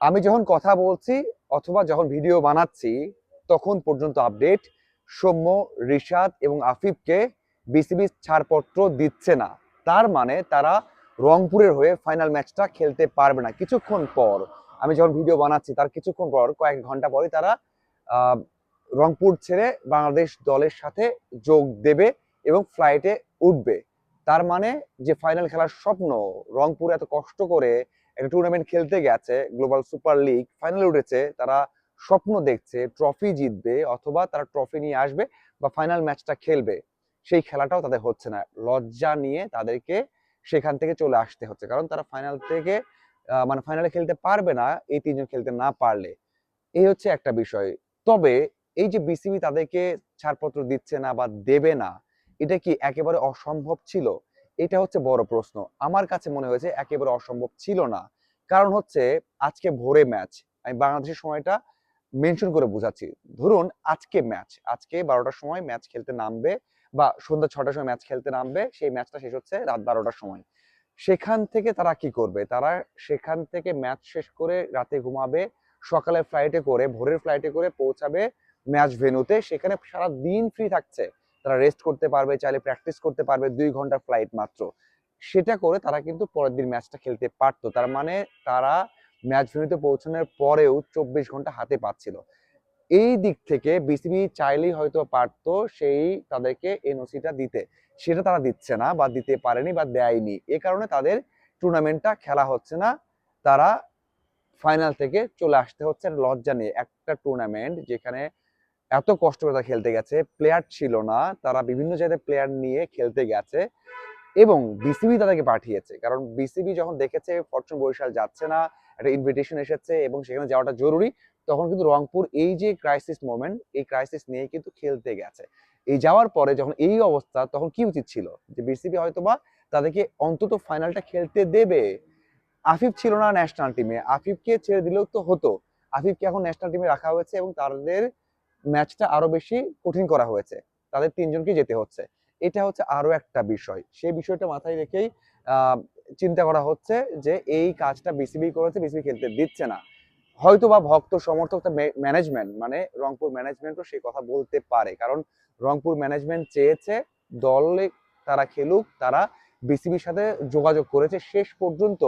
আমি যখন কথা বলছি অথবা যখন ভিডিও বানাচ্ছি, তখন পর্যন্ত আপডেট সৌম্য, রিশাদ এবং আফিফকে বিসিবি ছাড়পত্র দিচ্ছে না। তার মানে তারা রংপুরের হয়ে ফাইনাল ম্যাচটা খেলতে পারবে না। কিছুক্ষণ পর, আমি যখন ভিডিও বানাচ্ছি, তার কিছুক্ষণ পর, কয়েক ঘণ্টা পরে তারা রংপুর ছেড়ে বাংলাদেশ দলের সাথে যোগ দেবে এবং ফ্লাইটে উঠবে। তার মানে যে ফাইনাল খেলার স্বপ্ন, রংপুর এত কষ্ট করে একটা টুর্নামেন্ট খেলতে গেছে গ্লোবাল সুপার লিগ ফাইনালে উঠেছে, তারা স্বপ্ন দেখছে ট্রফি জিতবে অথবা তারা ট্রফি নিয়ে আসবে বা ফাইনাল ম্যাচটা খেলবে। সেই খেলাটাও তাদের হচ্ছে না। লজ্জা নিয়ে তাদেরকে সেখান থেকে চলে আসতে হচ্ছে। কারণ তারা ফাইনাল থেকে মানে ফাইনালে খেলতে পারবে না, এই তিনজন খেলতে না পারলে। এই হচ্ছে একটা বিষয়। তবে এই যে বিসিবি তাদেরকে ছাড়পত্র দিচ্ছে না বা দেবে না, এটা কি একেবারে অসম্ভব ছিল? এটা হচ্ছে বড় প্রশ্ন। আমার কাছে মনে হয়েছে একেবারে অসম্ভব ছিল না। কারণ হচ্ছে আজকে ভোরে ম্যাচ, আমি বাংলাদেশের সময়টা মেনশন করে বোঝাচ্ছি। ধরুন আজকে ম্যাচ, আজকে বারোটার সময় ম্যাচ খেলতে নামবে বা সন্ধ্যা ছটার সময় ম্যাচ খেলতে নামবে, সেই ম্যাচটা শেষ হচ্ছে রাত বারোটার সময়। সেখান থেকে তারা কি করবে? তারা সেখান থেকে ম্যাচ শেষ করে রাতে ঘুমাবে, সকালে ফ্লাইটে করে, ভোরের ফ্লাইটে করে পৌঁছাবে ম্যাচ ভেনুতে সেখানে সারা দিন ফ্রি থাকছে। তারা রেস্ট করতে পারবে, চাইলে প্র্যাকটিস করতে পারবে দুই ঘণ্টার ফ্লাইট মাত্র। সেটা করে তারা কিন্তু পরের দিন ম্যাচটা খেলতে পারতো। তার মানে তারা ম্যাচ ভেন্যুতে পৌঁছানোর পরেও চব্বিশ ঘণ্টা হাতে পাচ্ছিল। এই দিক থেকে বিসিবি চাইলেই হয়তো পারতো সেই তাদেরকে এনওসিটা দিতে। সেটা তারা দিচ্ছে না বা দিতে পারেনি বা দেয়নি। এ কারণে তাদের টুর্নামেন্টটা খেলা হচ্ছে না। তারা ফাইনাল থেকে চলে আসতে হচ্ছে। লজ্জা নিয়ে একটা টুর্নামেন্ট যেখানে এত কষ্ট করে খেলতে গেছে। প্লেয়ার ছিল না, তারা বিভিন্ন জায়গায় প্লেয়ার নিয়ে খেলতে গেছে এবং বিসিবি তাদেরকে পাঠিয়েছে। কারণ বিসিবি যখন দেখেছে ফরচুন বরিশাল যাচ্ছে না, একটা ইনভিটেশন এসেছে এবং সেখানে যাওয়াটা জরুরি, তখন কিন্তু রংপুর এই যে ক্রাইসিস মোমেন্ট এই ক্রাইসিস নিয়ে কিন্তু খেলতে গেছে। এই যাওয়ার পরে যখন এই অবস্থা, তখন কি উচিত ছিল? যে বিসিবি হয়তোবা তাদেরকে অন্তত ফাইনালটা খেলতে দেবে। আফিফ ছিল না ন্যাশনাল টিমে আফিফকে ছেড়ে দিলেও তো হতো। আফিফকে এখন ন্যাশনাল টিমে রাখা হয়েছে এবং তাদের ম্যাচটা আরও বেশি কঠিন করা হয়েছে। তাদের তিনজনকে যেতে হচ্ছে। এটা হচ্ছে আরও একটা বিষয়। সেই বিষয়টা মাথায় রেখেই চিন্তা করা হচ্ছে যে এই কাজটা বিসিবি করেছে, বিসিবি খেলতে দিচ্ছে না। হয়তো বা ভক্ত, সমর্থক ম্যানেজমেন্ট মানে রংপুর ম্যানেজমেন্টও সেই কথা বলতে পারে। কারণ রংপুর ম্যানেজমেন্ট চেয়েছে দলে তারা খেলুক, তারা বিসিবির সাথে যোগাযোগ করেছে। শেষ পর্যন্ত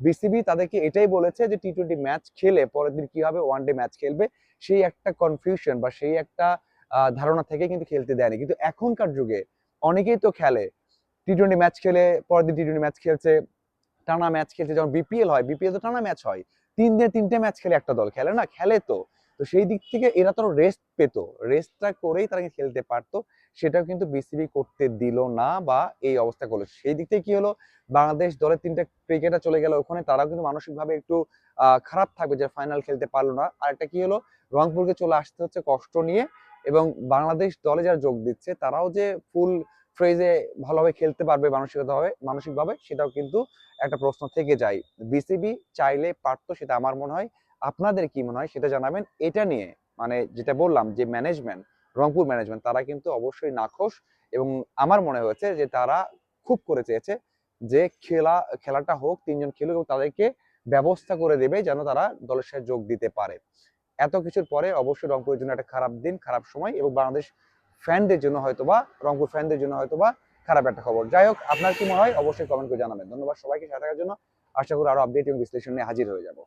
বিসিবি তাদেরকে এটাই বলেছে যে টি টোয়েন্টি ম্যাচ খেলে পরের দিন কি হবে? ওয়ান ডে ম্যাচ খেলবে। সেই একটা কনফিউশন বা সেই একটা ধারণা থেকে কিন্তু খেলতে দেয়নি। কিন্তু এখনকার যুগে অনেকেই তো খেলে। টি টোয়েন্টি ম্যাচ খেলে, পরের দিন টি টোয়েন্টি ম্যাচ খেলছে, টানা ম্যাচ খেলছে। যখন বিপিএল হয় বিপিএল তো টানা ম্যাচ হয়। তিন দিনে তিনটে ম্যাচ খেলে একটা দল। খেলে না? খেলে তো। তো সেই দিক থেকে এরা তো রেস্ট পেত। রেস্টটা করেই তারা খেলতে পারতো। সেটাও কিন্তু বিসিবি করতে দিল না বা এই অবস্থা করল। সেই দিক থেকে কি হলো? বাংলাদেশ দলের তিনটা ক্রিকেটার চলে গেল ওখানে। তারাও কিন্তু মানসিকভাবে একটু খারাপ থাকবে যে ফাইনাল খেলতে পারল না। আর একটা কি হলো? রংপুরকে চলে আসতে হচ্ছে কষ্ট নিয়ে এবং বাংলাদেশ দলে যারা যোগ দিচ্ছে, তারাও যে ফুল ফ্রেজে ভালোভাবে খেলতে পারবে মানসিকভাবে মানসিকভাবে, সেটাও কিন্তু একটা প্রশ্ন থেকে যায়। বিসিবি চাইলে পারতো, সেটা আমার মনে হয়। আপনাদের কি মনে হয় সেটা জানাবেন। এটা নিয়ে মানে যেটা বললাম যে ম্যানেজমেন্ট রংপুর ম্যানেজমেন্ট তারা কিন্তু অবশ্যই নাখোশ এবং আমার মনে হয়েছে যে তারা খুব করে চেয়েছে যে খেলা, খেলাটা হোক, তিনজন খেলুক এবং তাদেরকে ব্যবস্থা করে দেবে যেন তারা দলের সাথে যোগ দিতে পারে। এত কিছুর পরে অবশ্যই রংপুরের জন্য একটা খারাপ দিন, খারাপ সময় এবং বাংলাদেশ ফ্যানদের জন্য হয়তোবা, রংপুর ফ্যানদের জন্য হয়তোবা খারাপ একটা খবর। যাই হোক, আপনার কি মনে হয়? অবশ্যই কমেন্ট করে জানাবেন। ধন্যবাদ সবাইকে সাথে থাকার জন্য। আশা করি আরও আপডেট এবং বিশ্লেষণ নিয়ে হাজির হয়ে যাব।